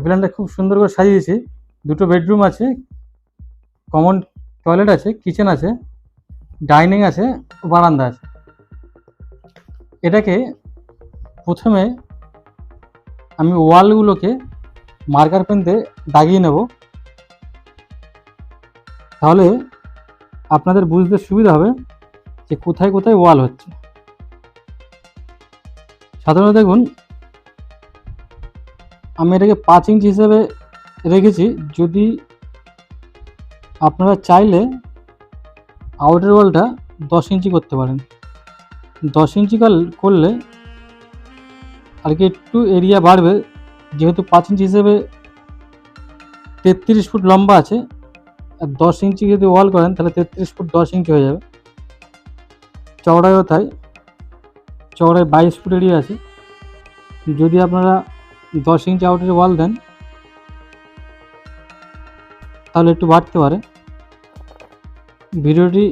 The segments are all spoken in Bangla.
এই প্ল্যানটা খুব সুন্দর করে সাজিয়েছি। দুটো বেডরুম আছে, কমন টয়লেট আছে, কিচেন আছে, ডাইনিং আছে, বারান্দা আছে। এটাকে প্রথমে আমি ওয়ালগুলোকে মার্কার পেন দিয়ে দাগিয়ে নেব। তাহলে আপনাদের বুঝতে সুবিধা হবে যে কোথায় কোথায় ওয়াল হচ্ছে। সাধারণত দেখুন আমি এটাকে পাঁচ ইঞ্চি হিসেবে রেখেছি। যদি আপনারা চাইলে আউটার ওয়ালটা দশ ইঞ্চি করতে পারেন। দশ ইঞ্চি করলে আর কি একটু এরিয়া বাড়বে। যেহেতু পাঁচ ইঞ্চি হিসেবে তেত্রিশ ফুট লম্বা আছে, আর দশ ইঞ্চি যদি ওয়াল করেন, তাহলে তেত্রিশ ফুট দশ ইঞ্চি হয়ে যাবে। চওড়ায়ও তাই, চওড়ায় বাইশ ফুট এরিয়া আছে। যদি আপনারা দশ ইঞ্চি আউটের ওয়াল দেন। তাহলে একটু বাড়তে পারে। ভিডিওটি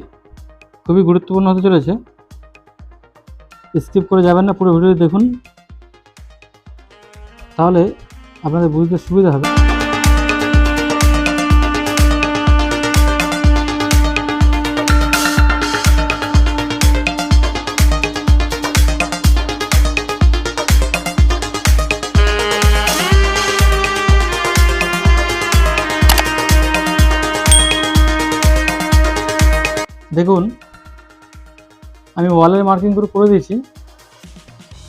খুবই গুরুত্বপূর্ণ হতে চলেছে। স্কিপ করে যাবেন না, পুরো ভিডিওটি দেখুন। তাহলে আপনাদের বুঝতে সুবিধা হবে। দেখুন, আমি ওয়ালের মার্কিং করে করে দিয়েছি।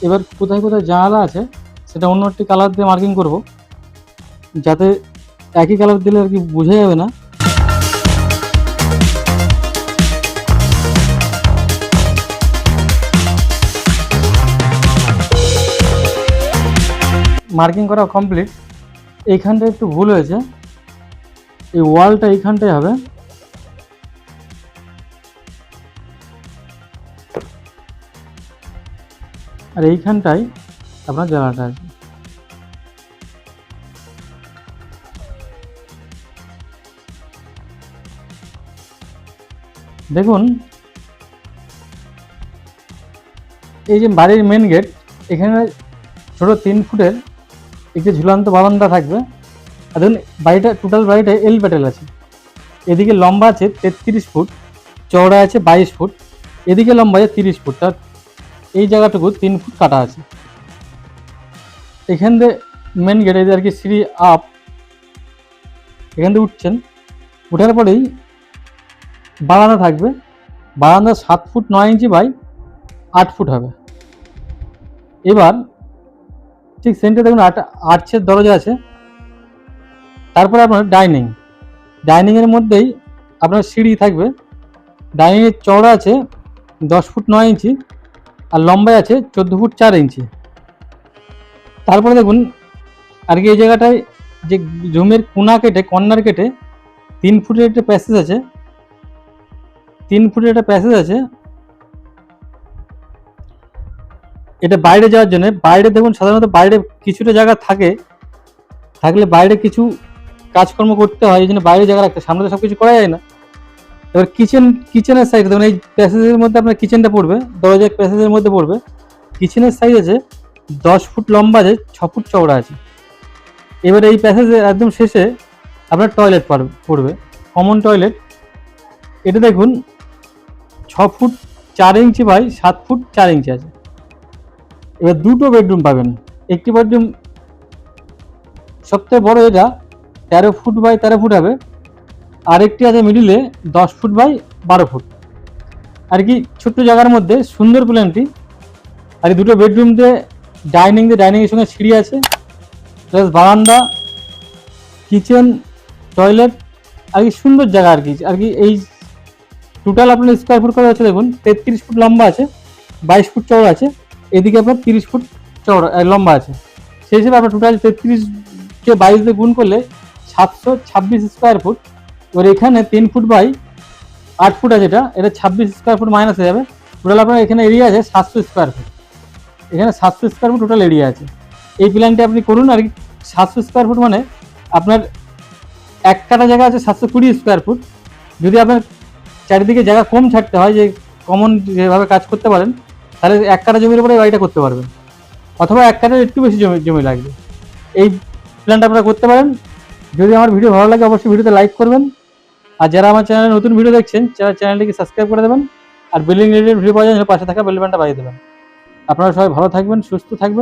এবার কোথায় কোথায় জানালা আছে, সেটা অন্য একটি কালার দিয়ে মার্কিং করব। যাতে একই কালার দিলে আর কি বোঝা যাবে না। মার্কিং করা কমপ্লিট এইখানটা একটু ভুল হয়েছে। এই ওয়ালটা এইখানটায় হবে। আর এইখানটায় আপনার জ্বালাটা আছে দেখুন, এই যে বাড়ির মেন গেট এখানে ছোট তিন ফুটের একটি ঝুলন্ত বারান্দা থাকবে। আর দেখুন, বাড়িটা টোটাল বাড়িটা এল প্যাটেল আছে। এদিকে লম্বা আছে তেত্রিশ ফুট চওড়া আছে বাইশ ফুট, এদিকে লম্বা আছে তিরিশ ফুট তার এই জায়গাটুকু তিন ফুট কাটা আছে। এখান দিয়ে মেন গেট আর কি সিঁড়ি আপ এখান দিয়ে উঠছেন। উঠার পরেই বারান্দা থাকবে। বারান্দা সাত ফুট নয় ইঞ্চি বাই আট ফুট হবে। এবার ঠিক সেন্টারে দেখুন আট, আর্চের দরজা আছে। তারপরে আপনার ডাইনিং ডাইনিংয়ের মধ্যেই আপনার সিঁড়ি থাকবে। ডাইনিংয়ের চওড়া আছে দশ ফুট নয় ইঞ্চি। আর লম্বায় আছে চোদ্দ ফুট চার ইঞ্চি। তারপরে দেখুন, আর কি এই জায়গাটায় যে জমির কোনা কেটে, কর্নার কেটে তিন ফুটের একটা প্যাসেজ আছে। তিন ফুটের একটা প্যাসেজ আছে। এটা বাইরে যাওয়ার জন্য, বাইরে দেখুন, সাধারণত বাইরে কিছুটা জায়গা থাকে। থাকলে বাইরে কিছু কাজকর্ম করতে হয়, এই জন্য বাইরে জায়গা রাখতে সামনে তো সব কিছু করা যায় না। এবার কিচেন কিচেনের সাইড দেখুন, এই প্যাসেজের মধ্যে আপনার কিচেনটা পড়বে দরজার প্যাসেজের মধ্যে পড়বে। কিচেনের সাইজ আছে, দশ ফুট লম্বা আছে, ছ ফুট চওড়া আছে। এবার এই প্যাসেজের একদম শেষে আপনার টয়লেট পড়বে কমন টয়লেট এটা দেখুন, ছ ফুট চার ইঞ্চি বাই সাত ফুট চার ইঞ্চি আছে। এবার দুটো বেডরুম পাবেন। একটি বেডরুম সবথেকে বড় এটা, তেরো ফুট বাই তেরো ফুট হবে। আরেকটি আছে মিডিলে দশ ফুট বাই বারো ফুট আর কি ছোট্ট জায়গার মধ্যে সুন্দর প্ল্যানটি আর দুটো বেডরুম দিয়ে ডাইনিং দিয়ে ডাইনিংয়ের সঙ্গে সিঁড়ি আছে। প্লাস বারান্দা কিচেন টয়লেট আর কি সুন্দর জায়গা আর কি। আর কি এই টোটাল আপনার স্কোয়ার ফুট করে আছে দেখুন? তেত্রিশ ফুট লম্বা আছে, বাইশ ফুট চওড়া আছে। এদিকে আপনার তিরিশ ফুট চওড়া লম্বা আছে। সেই হিসেবে আপনার টোটাল তেত্রিশকে বাইশ দিয়ে গুণ করলে সাতশো ছাব্বিশ স্কোয়ার ফুট এবার এখানে তিন ফুট বাই আট ফুট আছে এটা। এটা ছাব্বিশ স্কোয়ার ফুট মাইনাস হয়ে যাবে। টোটাল আপনার এখানে এরিয়া আছে সাতশো স্কোয়ার ফুট এখানে সাতশো স্কোয়ার ফুট টোটাল এরিয়া আছে। এই প্ল্যানটি আপনি করুন আর কি। সাতশো স্কোয়ার ফুট মানে আপনার এক কাটা জায়গা আছে সাতশো কুড়ি স্কোয়ার ফুট যদি আপনার চারিদিকে জায়গা কম ছাড়তে হয়, যে কমন যেভাবে কাজ করতে পারেন, তাহলে এক কাটা জমির উপরে বাড়িটা করতে পারবেন। অথবা এক কাটার একটু বেশি জমি জমি লাগবে। এই প্ল্যানটা আপনারা করতে পারেন। যদি আমার ভিডিও ভালো লাগে, অবশ্যই ভিডিওতে লাইক করবেন। আর যারা আমার চ্যানেলে নতুন ভিডিও দেখছেন, যারা চ্যানেলটিকে সাবস্ক্রাইব করে দেবেন, আর বিল্ডিং রিলেটেড ভিডিও পাওয়া যায় পাশে থাকা বেল বাজিয়ে দেবেন। আপনারা সবাই ভালো থাকবেন, সুস্থ থাকবেন।